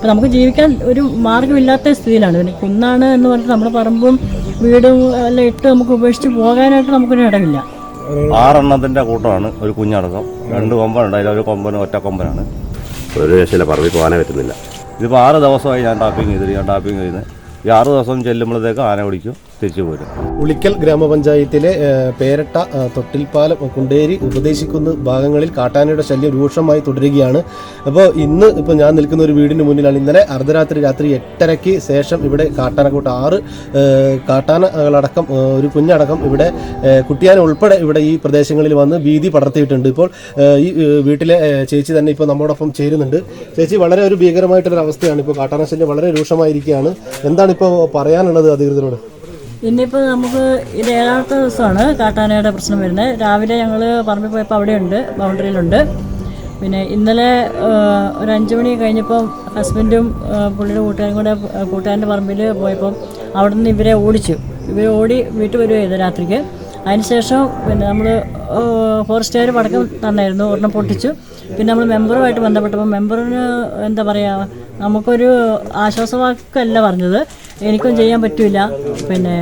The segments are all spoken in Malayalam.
അപ്പം നമുക്ക് ജീവിക്കാൻ ഒരു മാർഗമില്ലാത്ത സ്ഥിതിയിലാണ്. പിന്നെ കുന്നാണ് എന്ന് പറഞ്ഞിട്ട് നമ്മൾ പറമ്പും വീടും എല്ലാം ഇട്ട് നമുക്ക് ഉപേക്ഷിച്ച് പോകാനായിട്ട് നമുക്കൊരു ഇടമില്ല. ആറെണ്ണത്തിന്റെ കൂട്ടമാണ് ഒരു കുഞ്ഞടക്കം. രണ്ട് കൊമ്പനുണ്ട്. അതിലൊരു കൊമ്പന് ഒറ്റ കൊമ്പനാണ്. ഒരു രക്ഷയില്ല. പറമ്പിൽ പോകാനേ പറ്റുന്നില്ല. ഇതിപ്പോൾ ആറ് ദിവസമായി ഞാൻ ടാപ്പിംഗ് ചെയ്തിട്ട് ഞാൻ ടാപ്പിംഗ് ചെയ്യുന്നത്. ഈ ആറ് ദിവസം ചെല്ലുമ്പോഴത്തേക്ക് ആന പിടിക്കും. തിരിച്ചു പോരും ഉളിക്കൽ ഗ്രാമപഞ്ചായത്തിലെ പേരട്ട തൊട്ടിൽപ്പാലം കുണ്ടേരി ഉപദേശിക്കുന്ന ഭാഗങ്ങളിൽ കാട്ടാനയുടെ ശല്യം രൂക്ഷമായി തുടരുകയാണ്. അപ്പോൾ ഇന്ന് ഇപ്പോൾ ഞാൻ നിൽക്കുന്ന ഒരു വീടിന് മുന്നിലാണ്. ഇന്നലെ അർദ്ധരാത്രി രാത്രി എട്ടരയ്ക്ക് ശേഷം ഇവിടെ കാട്ടാനക്കൂട്ട ആറ് കാട്ടാനകളടക്കം ഒരു കുഞ്ഞടക്കം ഇവിടെ കുട്ടിയാന ഉൾപ്പെടെ ഇവിടെ ഈ പ്രദേശങ്ങളിൽ വന്ന് ഭീതി പടർത്തിയിട്ടുണ്ട്. ഇപ്പോൾ ഈ വീട്ടിലെ ചേച്ചി തന്നെ ഇപ്പോൾ നമ്മോടൊപ്പം ചേരുന്നുണ്ട്. ചേച്ചി വളരെ ഒരു ഭീകരമായിട്ടൊരു അവസ്ഥയാണ് ഇപ്പോൾ കാട്ടാന ശല്യം വളരെ രൂക്ഷമായിരിക്കുകയാണ്. എന്താണ് ഇപ്പോൾ പറയാനുള്ളത് അധികൃതരോട്? ഇന്നിപ്പോൾ നമുക്ക് ഇത് ഏഴാമത്തെ ദിവസമാണ് കാട്ടാനയുടെ പ്രശ്നം വരുന്നത്. രാവിലെ ഞങ്ങൾ പറമ്പിൽ പോയപ്പോൾ അവിടെയുണ്ട് ബൗണ്ടറിയിലുണ്ട്. പിന്നെ ഇന്നലെ ഒരു അഞ്ച് മണി കഴിഞ്ഞപ്പം ഹസ്ബൻഡും പുള്ളിയുടെ കൂട്ടുകാരും കൂടെ കൂട്ടുകാരന്റെ പറമ്പിൽ പോയപ്പം അവിടെ നിന്ന് ഇവരെ ഓടിച്ചു. ഇവർ ഓടി വീട്ടിൽ വരുക ചെയ്തു രാത്രിക്ക്. അതിനുശേഷം പിന്നെ നമ്മൾ ഫോറസ്റ്റുകാർ പടക്കം തന്നായിരുന്നു. ഒരെണ്ണം പൊട്ടിച്ചു. പിന്നെ നമ്മൾ മെമ്പറുമായിട്ട് ബന്ധപ്പെട്ടപ്പോൾ മെമ്പറിന് എന്താ പറയുക നമുക്കൊരു ആശ്വാസവാക്കല്ല പറഞ്ഞത്. എനിക്കും ചെയ്യാൻ പറ്റില്ല പിന്നെ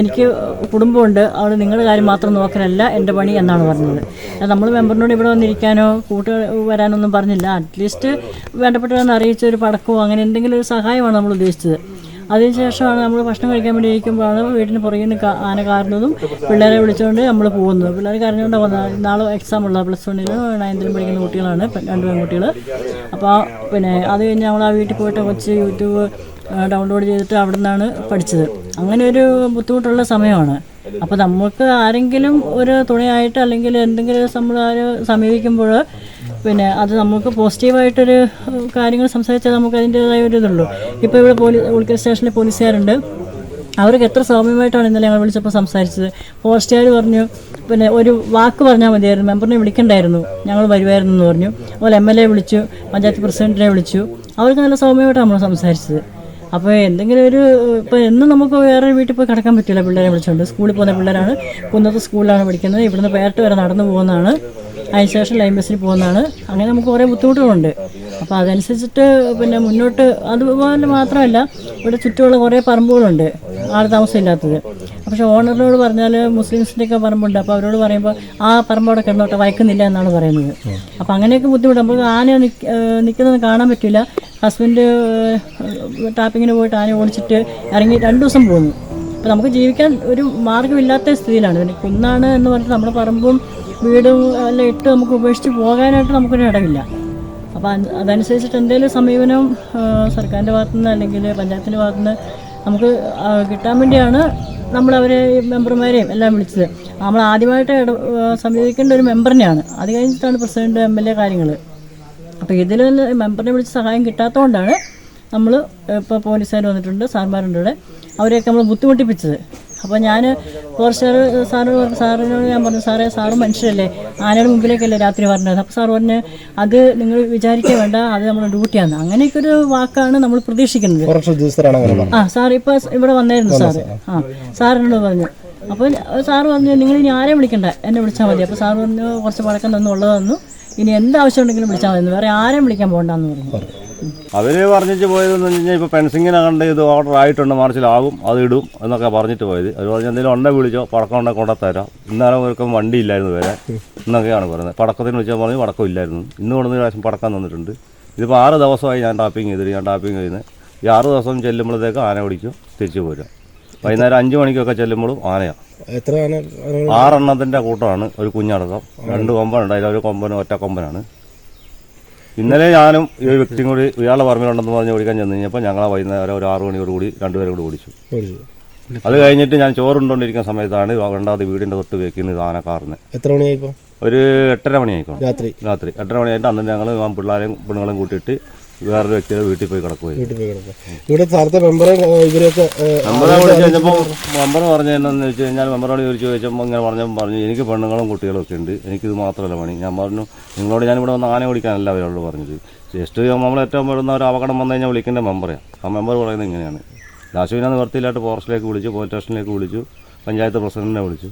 എനിക്ക് കുടുംബമുണ്ട്. അവിടെ നിങ്ങളുടെ കാര്യം മാത്രം നോക്കാനല്ല എന്റെ പണി എന്നാണ് പറഞ്ഞത്. നമ്മൾ മെമ്പറിനോട് ഇവിടെ വന്നിരിക്കാനോ കൂട്ട് വരാനൊന്നും പറഞ്ഞില്ല. അറ്റ്ലീസ്റ്റ് വേണ്ടപ്പെട്ടവരെന്ന് അറിയിച്ച ഒരു പടക്കമോ അങ്ങനെ എന്തെങ്കിലും ഒരു സഹായമാണ് നമ്മൾ ഉദ്ദേശിച്ചത്. അതിനുശേഷമാണ് നമ്മൾ ഭക്ഷണം കഴിക്കാൻ വേണ്ടി ഇരിക്കുമ്പോഴാണ് വീട്ടിന് പുറകിൽ നിന്ന് ആന കാരണതും പിള്ളേരെ വിളിച്ചുകൊണ്ട് നമ്മൾ പോകുന്നത്. പിള്ളേർ കരഞ്ഞുകൊണ്ട് വന്നത് നാളെ എക്സാം ഉള്ള പ്ലസ് വണ്ണിൽ നയൻത്തിലും പഠിക്കുന്ന കുട്ടികളാണ് രണ്ട് പെൺകുട്ടികൾ അപ്പോൾ പിന്നെ അത് കഴിഞ്ഞ് നമ്മൾ ആ വീട്ടിൽ പോയിട്ട് കൊച്ച് യൂട്യൂബ് ഡൗൺലോഡ് ചെയ്തിട്ട് അവിടെ നിന്നാണ് പഠിച്ചത്. അങ്ങനെ ഒരു ബുദ്ധിമുട്ടുള്ള സമയമാണ്. അപ്പോൾ നമുക്ക് ആരെങ്കിലും ഒരു തുണയായിട്ട് അല്ലെങ്കിൽ എന്തെങ്കിലും നമ്മൾ സമീപിക്കുമ്പോൾ പിന്നെ അത് നമുക്ക് പോസിറ്റീവായിട്ടൊരു കാര്യങ്ങൾ സംസാരിച്ചാൽ നമുക്ക് അതിന്റെതായ ഒരു ഇതുള്ളൂ. ഇപ്പോൾ ഇവിടെ പോലീസ് ഉൾക്കൽ സ്റ്റേഷനിലെ പോലീസുകാരുണ്ട്. അവർക്ക് എത്ര സൗമ്യമായിട്ടാണ് ഇന്നലെ ഞങ്ങൾ വിളിച്ചപ്പോൾ സംസാരിച്ചത്. പോസ്റ്റുകാർ പറഞ്ഞു പിന്നെ ഒരു വാക്ക് പറഞ്ഞാൽ മതിയായിരുന്നു. മെമ്പറിനെ വിളിക്കണ്ടായിരുന്നു. ഞങ്ങൾ വരുമായിരുന്നു എന്ന് പറഞ്ഞു. അതുപോലെ എം എൽ എ വിളിച്ചു പഞ്ചായത്ത് പ്രസിഡന്റിനെ വിളിച്ചു. അവർക്ക് നല്ല സൗമ്യമായിട്ടാണ് നമ്മൾ സംസാരിച്ചത്. അപ്പോൾ എന്തെങ്കിലും ഒരു ഇപ്പോൾ എന്നും നമുക്ക് വേറെ വീട്ടിൽ പോയി കിടക്കാൻ പറ്റില്ല പിള്ളേരെ വിളിച്ചുകൊണ്ട് സ്കൂളിൽ പോകുന്ന പിള്ളേരാണ്. കുന്നത്ത് സ്കൂളിലാണ് പഠിക്കുന്നത്. ഇവിടുന്ന് പേരട്ട് വരെ നടന്നു പോകുന്നതാണ്. അതിനുശേഷം ലൈൻ ബസ്സിൽ പോകുന്നതാണ്. അങ്ങനെ നമുക്ക് കുറേ ബുദ്ധിമുട്ടുകളുണ്ട്. അപ്പോൾ അതനുസരിച്ചിട്ട് പിന്നെ മുന്നോട്ട് അതുപോലെ മാത്രമല്ല ഇവിടെ ചുറ്റുമുള്ള കുറേ പറമ്പുകളുണ്ട്. ആൾ താമസമില്ലാത്തത്. പക്ഷേ ഓണറിനോട് പറഞ്ഞാൽ മുസ്ലിംസിന്റെയൊക്കെ പറമ്പുണ്ട്. അപ്പോൾ അവരോട് പറയുമ്പോൾ ആ പറമ്പോടെ കിടന്നോട്ടെ വയക്കുന്നില്ല എന്നാണ് പറയുന്നത്. അപ്പോൾ അങ്ങനെയൊക്കെ ബുദ്ധിമുട്ട്. നമുക്ക് ആന നിൽക്കുന്നത് കാണാൻ പറ്റില്ല. ഹസ്ബൻഡ് ടാപ്പിങ്ങിന് പോയിട്ട് ആന ഓടിച്ചിട്ട് ഇറങ്ങി രണ്ട് ദിവസം പോകുന്നു അപ്പോൾ നമുക്ക് ജീവിക്കാൻ ഒരു മാർഗമില്ലാത്ത സ്ഥിതിയിലാണ്. പിന്നെ കുന്നാണ് എന്ന് പറഞ്ഞിട്ട് നമ്മുടെ പറമ്പും വീടും എല്ലാം ഇട്ട് നമുക്ക് ഉപേക്ഷിച്ച് പോകാനായിട്ട് നമുക്കൊരു ഇടമില്ല അപ്പോൾ അത് അതനുസരിച്ചിട്ട് എന്തെങ്കിലും സമീപനം സർക്കാരിന്റെ ഭാഗത്തുനിന്ന് അല്ലെങ്കിൽ പഞ്ചായത്തിന്റെ ഭാഗത്തുനിന്ന് നമുക്ക് കിട്ടാൻ വേണ്ടിയാണ് നമ്മൾ അവരെ മെമ്പർമാരെയും എല്ലാം വിളിച്ചത്. നമ്മൾ ആദ്യമായിട്ട് സമീപിക്കേണ്ട ഒരു മെമ്പറിനെയാണ്. അത് കഴിഞ്ഞിട്ടാണ് പ്രസിഡന്റ് എം എൽ എ കാര്യങ്ങൾ അപ്പോൾ ഇതിൽ മെമ്പറിനെ വിളിച്ച് സഹായം കിട്ടാത്തതുകൊണ്ടാണ് നമ്മൾ ഇപ്പോൾ പോലീസുകാർ വന്നിട്ടുണ്ട് സാർമാരുണ്ട് ഇവിടെ. അവരെയൊക്കെ നമ്മൾ ബുദ്ധിമുട്ടിപ്പിച്ചത്. അപ്പോൾ ഞാൻ ഫോറസ്റ്റുകാർ സാറിനോട് പറഞ്ഞു സാറിനോട് ഞാൻ പറഞ്ഞു സാറേ സാറ് മനുഷ്യരല്ലേ. ആനയുടെ മുമ്പിലേക്കല്ലേ രാത്രി പറഞ്ഞത്. അപ്പോൾ സാർ പറഞ്ഞ് അത് നിങ്ങൾ വിചാരിക്കുക വേണ്ട അത് നമ്മുടെ ഡ്യൂട്ടിയാണ് അങ്ങനെയൊക്കെ ഒരു വാക്കാണ് നമ്മൾ പ്രതീക്ഷിക്കുന്നത്. ആ സാർ ഇപ്പോൾ ഇവിടെ വന്നായിരുന്നു സാർ ആ സാറിനോട് പറഞ്ഞു. അപ്പോൾ സാറ് പറഞ്ഞു നിങ്ങൾ ഇനി ആരെയും വിളിക്കണ്ട എന്നെ വിളിച്ചാൽ മതി. അപ്പോൾ സാർ പറഞ്ഞു കുറച്ച് പഴക്കം തന്നു ഉള്ളതെന്നു ഇനി എന്താവശ്യം ഉണ്ടെങ്കിലും വിളിച്ചാൽ മതി. വേറെ ആരെയും വിളിക്കാൻ പോകണ്ടെന്ന് പറഞ്ഞു. അവർ പറഞ്ഞിട്ട് പോയതെന്ന് വെച്ച് കഴിഞ്ഞാൽ ഇപ്പോൾ പെൻസിങ്ങിനെ കണ്ട് ഇത് ഓർഡർ ആയിട്ടുണ്ട് മാർച്ചിലാവും അത് ഇടും എന്നൊക്കെ പറഞ്ഞിട്ട് പോയത്. അവർ പറഞ്ഞ എന്തെങ്കിലും ഉണ്ടെ വിളിച്ചോ പടക്കം ഉണ്ടെ കൊണ്ടുത്തരാം ഇന്നലെ അവർക്കും വണ്ടി ഇല്ലായിരുന്നു വരെ എന്നൊക്കെയാണ് പറയുന്നത് പടക്കത്തിന് വിളിച്ചാൽ പറഞ്ഞു പടക്കം ഇല്ലായിരുന്നു. ഇന്ന് കൊണ്ടുവന്ന പ്രാവശ്യം പടക്കം തന്നിട്ടുണ്ട്. ഇതിപ്പോൾ ആറ് ദിവസമായി ഞാൻ ടാപ്പിംഗ് ചെയ്തിട്ട് ഞാൻ ടാപ്പിംഗ് ചെയ്യുന്നത്. ഈ ആറ് ദിവസം ചെല്ലുമ്പോഴത്തേക്ക് ആന പിടിക്കും തിരിച്ചു പോരും. വൈകുന്നേരം അഞ്ച് മണിക്കൊക്കെ ചെല്ലുമ്പോഴും ആനയാണ് എത്ര ആന കൂട്ടമാണ്. ഒരു കുഞ്ഞടക്കം രണ്ട് കൊമ്പനുണ്ട്. അതിലൊരു കൊമ്പനും ഒറ്റ കൊമ്പനാണ് ഇന്നലെ ഞാനും ഈ ഒരു വ്യക്തിയും കൂടി ഇയാളെ പറമ്പിലുണ്ടെന്ന് പറഞ്ഞ് ഓടിക്കാൻ ചെന്ന് കഴിഞ്ഞപ്പോൾ ഞങ്ങളെ വൈകുന്നേരം ഒരു ആറു മണിയോട് കൂടി രണ്ടുപേരും കൂടി ഓടിച്ചു. അത് കഴിഞ്ഞിട്ട് ഞാൻ ചോറുണ്ടോണ്ടിരിക്കുന്ന സമയത്താണ് രണ്ടാമത് വീടിന്റെ തൊട്ട് വെക്കുന്നത് ആന കാറിന് എത്ര മണിയായിപ്പോ? ഒരു എട്ടര മണിയായിക്കോ രാത്രി. രാത്രി. എട്ടര മണിയായിട്ട് അന്ന് ഞങ്ങൾ പിള്ളേരെയും പെണ്ണുങ്ങളെയും കൂട്ടിയിട്ട് വേറൊരു വ്യക്തിയുടെ വീട്ടിൽ പോയി കിടക്കുകയായിരുന്നു വീട്ടിൽ പോയി ഇവിടെ സ്ഥലത്തെ മെമ്പറെ ഇവരെയൊക്കെ മെമ്പറെ വിളിച്ച് കഴിഞ്ഞപ്പോൾ മെമ്പർ പറഞ്ഞ എന്താണെന്ന് വെച്ച് കഴിഞ്ഞാൽ മെമ്പറോട് ചോദിച്ചു ചോദിച്ചപ്പോൾ ഇങ്ങനെ പറഞ്ഞു പറഞ്ഞു എനിക്ക് പെണ്ണുങ്ങളും കുട്ടികളും ഒക്കെ ഉണ്ട്. എനിക്കിത് മാത്രമല്ല പണി. ഞാൻ പറഞ്ഞു നിങ്ങളോട് ഞാനിവിടെ വന്ന് ആന ഓടിക്കാനല്ല അവരോട് പറഞ്ഞത്. ജസ്റ്റ് നമ്മൾ ഏറ്റവും വരുന്ന ഒരു അപകടം വന്നു കഴിഞ്ഞാൽ വിളിക്കേണ്ട മെമ്പറെയാണ് ആ മെമ്പർ പറയുന്നത് ഇങ്ങനെയാണ്. ലാസ്റ്റ് നിവർത്തിയില്ലായിട്ട് ഫോറസ്റ്റിലേക്ക് വിളിച്ചു പോലീസ് സ്റ്റേഷനിലേക്ക് വിളിച്ചു പഞ്ചായത്ത് പ്രസിഡന്റിനെ വിളിച്ചു.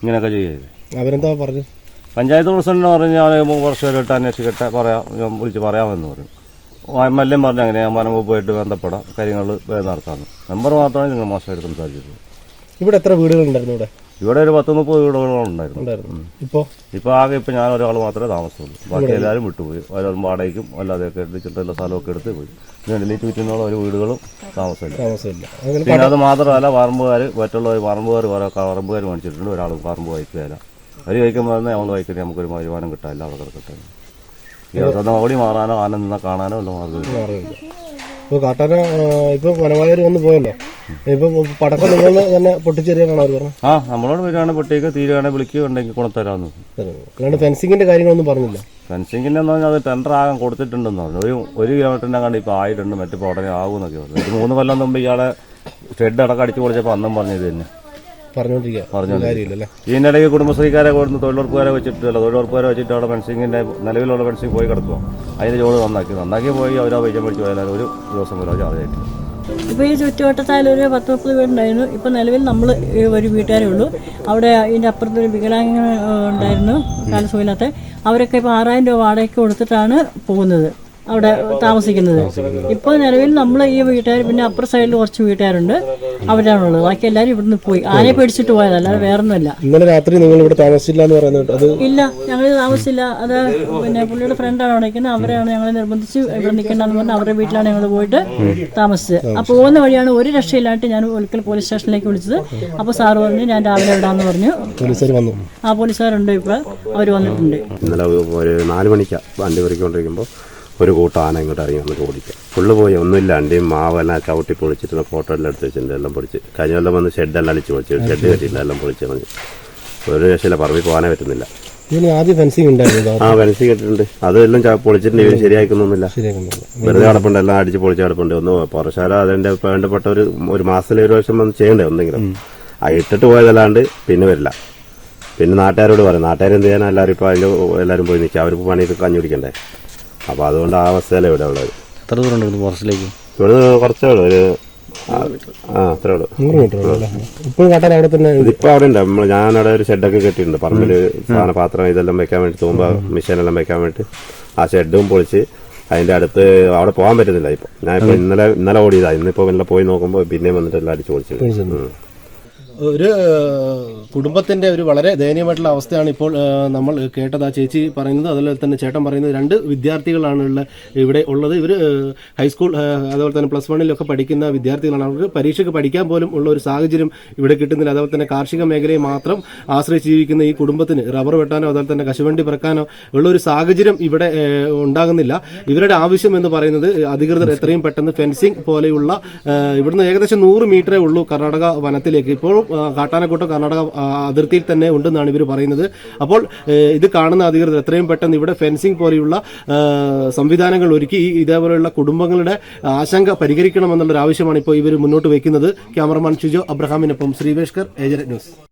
ഇങ്ങനെയൊക്കെ ചെയ്യരുത് അവരെന്താ പറഞ്ഞു പഞ്ചായത്ത് പ്രസിഡന്റ് പറഞ്ഞു ഞാൻ കുറച്ച് പേരിട്ട് അന്വേഷിക്കട്ടെ പറയാം ഞാൻ വിളിച്ച് പറയാമെന്ന് പറഞ്ഞു എം എൽ എ പറഞ്ഞു അങ്ങനെ ഞാൻ വനംവകുപ്പുമായിട്ട് ബന്ധപ്പെടാം കാര്യങ്ങൾ നടത്താമെന്ന്. മെമ്പർ മാത്രമാണ് നിങ്ങൾ മോശമായിട്ട് സംസാരിച്ചത് ഇവിടെ എത്ര വീടുകളുണ്ടായിരുന്നു ഇവിടെ? ഇവിടെ ഒരു പത്ത് മുപ്പത് വീടുകളുണ്ടായിരുന്നു ഉണ്ടായിരുന്നു. ഇപ്പോൾ ഇപ്പോൾ ആകെ ഇപ്പോൾ ഞാൻ ഒരാൾ മാത്രമേ താമസമുള്ളൂ ബാക്കി എല്ലാവരും വിട്ടുപോയി. ഓരോരും വാടകയ്ക്കും അല്ലാതെയൊക്കെ എടുത്തിട്ടുള്ള സ്ഥലമൊക്കെ എടുത്ത് പോയി. ഇതിനിടയിൽ ചുറ്റിനുള്ള ഒരു വീടുകളും താമസമില്ല. പിന്നെ അത് മാത്രമല്ല പറമ്പുകാർ മറ്റുള്ള പറമ്പുകാർ ഓരോ പറമ്പുകാർ മേടിച്ചിട്ടുണ്ട് ഒരാൾ പറമ്പ് വഹിക്കുകയില്ല അവർ വഹിക്കുമ്പോൾ തന്നെ നമ്മൾ വഹിക്കുന്നത് നമുക്കൊരു വരുമാനം കിട്ടാനില്ല അവിടെ കിടക്കട്ടെ അവസരം ഓടി മാറാനോ ആന നിന്നാ കാണാനോ ഉള്ള മാർഗമില്ല. ഇപ്പൊ ഇപ്പോൾ കാട്ടാന ഇപ്പൊ വനവായർ വന്ന് പോയല്ലോ. ഇപ്പം പടക്കം നിങ്ങൾ തന്നെ പൊട്ടിച്ചെറിയാനാണ് അവർ പറഞ്ഞത്. ആ നമ്മളോട് വരികയാണെങ്കിൽ പൊട്ടിയൊക്കെ തീരുകയാണെങ്കിൽ വിളിക്കുക ഉണ്ടെങ്കിൽ കൊണ്ടുതരാമെന്ന് അല്ലാണ്ട് ഫെൻസിങ്ങിന്റെ കാര്യങ്ങളൊന്നും പറഞ്ഞില്ല. ഫെൻസിങ്ങിന്റെ എന്ന് പറഞ്ഞാൽ അത് ടെൻഡർ ആകാൻ കൊടുത്തിട്ടുണ്ടെന്ന് പറഞ്ഞു. ഒരു ഒരു കിലോമീറ്ററിന്റെ കണ്ട് ഇപ്പോൾ ആയിട്ടുണ്ട് മറ്റു ഉടനെ ആകുമെന്നൊക്കെ പറഞ്ഞു. മൂന്ന് കൊല്ലം മുമ്പ് ഇയാളെ ഷെഡ് അടക്കം അടിച്ചു പൊളിച്ചപ്പോൾ അന്നും പറഞ്ഞത് തന്നെ. പറഞ്ഞുകൊണ്ടിരിക്കുക കാര്യമില്ലല്ലേ? ഇതിനിടയ്ക്ക് കുടുംബശ്രീക്കാരെ കൊടുത്ത് തൊഴിലുറപ്പുകാരെ വെച്ചിട്ടില്ല തൊഴിലുറപ്പുകാരെ വെച്ചിട്ട് അവിടെ ഫെൻസിങ്ങിന്റെ നിലവിലുള്ള ഫെൻസിങ് പോയി കിടക്കുക. അതിന്റെ ജോലി നന്നാക്കി. നന്നാക്കി പോയി അവർ ആ പൈസ മേടിച്ച് പോയാലും ഒരു ദിവസം പോലും ചാർജ് ആയിട്ട് ഇപ്പോൾ ഈ ചുറ്റുവട്ടത്തായാലും ഒരു പത്ത് മുപ്പത് വീടുണ്ടായിരുന്നു ഇപ്പോൾ നിലവിൽ നമ്മൾ ഒരു വീട്ടുകാരേ ഉള്ളൂ. അവിടെ ഇതിന്റെ അപ്പുറത്തൊരു ഒരു വികലാംഗ ഉണ്ടായിരുന്നു. കാലസുഖമില്ലാത്ത അവരൊക്കെ ഇപ്പോൾ ആറായിരം രൂപ വാടകയ്ക്ക് കൊടുത്തിട്ടാണ് പോകുന്നത്. അവിടെ താമസിക്കുന്നത്. ഇപ്പോൾ നിലവിൽ നമ്മൾ ഈ വീട്ടുകാർ പിന്നെ അപ്പുറ സൈഡിൽ കുറച്ച് വീട്ടുകാരുണ്ട്. അവരാണുള്ളത്. ബാക്കി എല്ലാവരും ഇവിടുന്ന് പോയി. ആനയെ പേടിച്ചിട്ട് പോയത്. അല്ലാതെ വേറൊന്നുമില്ല. ഇന്നലെ രാത്രി നിങ്ങൾ ഇവിടെ താമസിച്ചില്ല എന്ന് പറയുന്നത് അത് ഇല്ല. ഞങ്ങൾ താമസിച്ചില്ല. അത് പിന്നെ പുള്ളിയുടെ ഫ്രണ്ടാണ് അവിടെ നിൽക്കുന്നത് അവരെയാണ് ഞങ്ങൾ നിർബന്ധിച്ച് ഇവിടെ നിൽക്കേണ്ടെന്ന് പറഞ്ഞാൽ അവരുടെ വീട്ടിലാണ് ഞങ്ങൾ പോയിട്ട് താമസിച്ചത്. അപ്പോൾ പോകുന്ന വഴിയാണ് ഒരു രക്ഷയില്ലാണ്ട് ഞാൻ ഒരിക്കൽ പോലീസ് സ്റ്റേഷനിലേക്ക് വിളിച്ചത്. അപ്പോൾ സാറ് പറഞ്ഞു ഞാൻ രാവിലെ വിടാമെന്ന് പറഞ്ഞു. പോലീസുകാർ വന്നു. ആ പോലീസുകാരുണ്ട് ഇപ്പോൾ അവർ വന്നിട്ടുണ്ട്. ഇന്നലെ ഒരു നാല് മണിക്കാണ് വണ്ടി പറിക്കൊണ്ടിരിക്കുമ്പോൾ ഒരു കൂട്ടം ആന ഇങ്ങോട്ട് ഇറങ്ങി വന്നിട്ട് ഓടിക്കുക ഫുള്ള് പോയി ഒന്നുമില്ല അണ്ടിയും മാവെല്ലാം ചവിട്ടി പൊളിച്ചിട്ടുള്ള ഫോട്ടോ എല്ലാം എടുത്ത് വെച്ചിട്ടുണ്ട് എല്ലാം പൊളിച്ച്. കഴിഞ്ഞ കൊല്ലം വന്ന് ഷെഡെല്ലാം അടിച്ച് പൊളിച്ച് ഷെഡ് കെട്ടിയില്ല എല്ലാം പൊളിച്ച് കളഞ്ഞു. ഒരു രക്ഷയില്ല പറമ്പിൽ പോകാനേ പറ്റുന്നില്ല. ആദ്യം ഫെൻസിങ് ഉണ്ടായിരുന്നു ആ ഫെൻസിങ് കെട്ടിട്ടുണ്ട് അതെല്ലാം പൊളിച്ചിട്ടുണ്ട് ഇവർ ശരിയാക്കുന്നൊന്നുമില്ല ശരിയാക്കുന്നില്ല വെറുതെ കിടപ്പുണ്ട് എല്ലാം അടിച്ച് പൊളിച്ച് കിടപ്പുണ്ട്. ഒന്ന് പുറശാല അതിന്റെ വേണ്ടപ്പെട്ട ഒരു ഒരു മാസത്തിൽ ഒരു വർഷം വന്ന് ചെയ്യണ്ടേ എന്തെങ്കിലും ആ ഇട്ടിട്ട് പോയതല്ലാണ്ട് പിന്നെ വരില്ല. പിന്നെ നാട്ടുകാരോട് പറയും നാട്ടുകാരെന്ത് ചെയ്യാൻ എല്ലാവരും ഇപ്പോൾ അതിൽ എല്ലാവരും പോയി നിൽക്കുക അവർക്ക് പണിയൊക്കെ കഞ്ഞി കുടിക്കണ്ടേ? അപ്പോൾ അതുകൊണ്ട് ആ അവസ്ഥയിലാണ് ഇവിടെ ഉള്ളത്. എത്ര ദൂരം ഉണ്ടായിരുന്നു ഫോറസ്റ്റിലേക്ക്? ഇവിടെ കുറച്ചേ ഉള്ളൂ ഒരു ആ അത്രേ ഉള്ളൂ. ഇപ്പോഴും കാട്ടാൻ അവിടെ തന്നെ ഇതിപ്പോ അവിടെ ഉണ്ട്. നമ്മൾ ഞാനവിടെ ഒരു ഷെഡൊക്കെ കെട്ടിയിട്ടുണ്ട്. പറമ്പിൽ സാധന പാത്രം ഇതെല്ലാം വെക്കാൻ വേണ്ടി തൂമ്പ മെഷീനെല്ലാം വെക്കാൻ വേണ്ടി ആ ഷെഡും പൊളിച്ച് അതിന്റെ അടുത്ത് അവിടെ പോകാൻ പറ്റുന്നില്ല ഇപ്പൊ. ഞാൻ ഇപ്പൊ ഇന്നലെ ഇന്നലെ ഓടിയതാ. ഇന്നിപ്പോ ഇന്നലെ പോയി നോക്കുമ്പോൾ പിന്നെയും വന്നിട്ട് എല്ലാം അടിച്ചു പൊളിച്ചു. ഒരു കുടുംബത്തിന്റെ ഒരു വളരെ ദയനീയമായിട്ടുള്ള അവസ്ഥയാണ് ഇപ്പോൾ നമ്മൾ കേട്ടത്. ആ ചേച്ചി പറയുന്നത് അതുപോലെ തന്നെ ചേട്ടൻ പറയുന്നത് രണ്ട് വിദ്യാർത്ഥികളാണ് ഉള്ള ഇവിടെ ഉള്ളത്. ഇവർ ഹൈസ്കൂൾ അതുപോലെ തന്നെ പ്ലസ് വണ്ണിലൊക്കെ പഠിക്കുന്ന വിദ്യാർത്ഥികളാണ്. അവർക്ക് പരീക്ഷയ്ക്ക് പഠിക്കാൻ പോലും ഉള്ള ഒരു സാഹചര്യം ഇവിടെ കിട്ടുന്നില്ല. അതുപോലെ തന്നെ കാർഷിക മേഖലയെ മാത്രം ആശ്രയിച്ച് ജീവിക്കുന്ന ഈ കുടുംബത്തിന് റബ്ബർ വെട്ടാനോ അതുപോലെ തന്നെ കശുവണ്ടി പിറക്കാനോ ഉള്ള ഒരു സാഹചര്യം ഇവിടെ ഉണ്ടാകുന്നില്ല. ഇവരുടെ ആവശ്യം എന്ന് പറയുന്നത് അധികൃതർ എത്രയും പെട്ടെന്ന് ഫെൻസിങ് പോലെയുള്ള ഇവിടുന്ന് ഏകദേശം നൂറ് മീറ്ററേ ഉള്ളൂ കർണാടക വനത്തിലേക്ക്. ഇപ്പോഴും ആ, കാട്ടാനക്കൂട്ടം കർണാടക അതിർത്തിയിൽ തന്നെ ഉണ്ടെന്നാണ് ഇവർ പറയുന്നത്. അപ്പോൾ ഇത് കാണുന്ന അധികൃതർ എത്രയും പെട്ടെന്ന് ഇവിടെ ഫെൻസിംഗ് പോലെയുള്ള സംവിധാനങ്ങൾ ഒരുക്കി ഇതേപോലെയുള്ള കുടുംബങ്ങളുടെ ആശങ്ക പരിഹരിക്കണമെന്നുള്ളൊരു ആവശ്യമാണ് ഇപ്പോൾ ഇവർ മുന്നോട്ട് വയ്ക്കുന്നത് ക്യാമറമാൻ ഷിജോ അബ്രഹാമിനൊപ്പം ശ്രീവേഷ്കർ ഏജന്റ് ന്യൂസ്.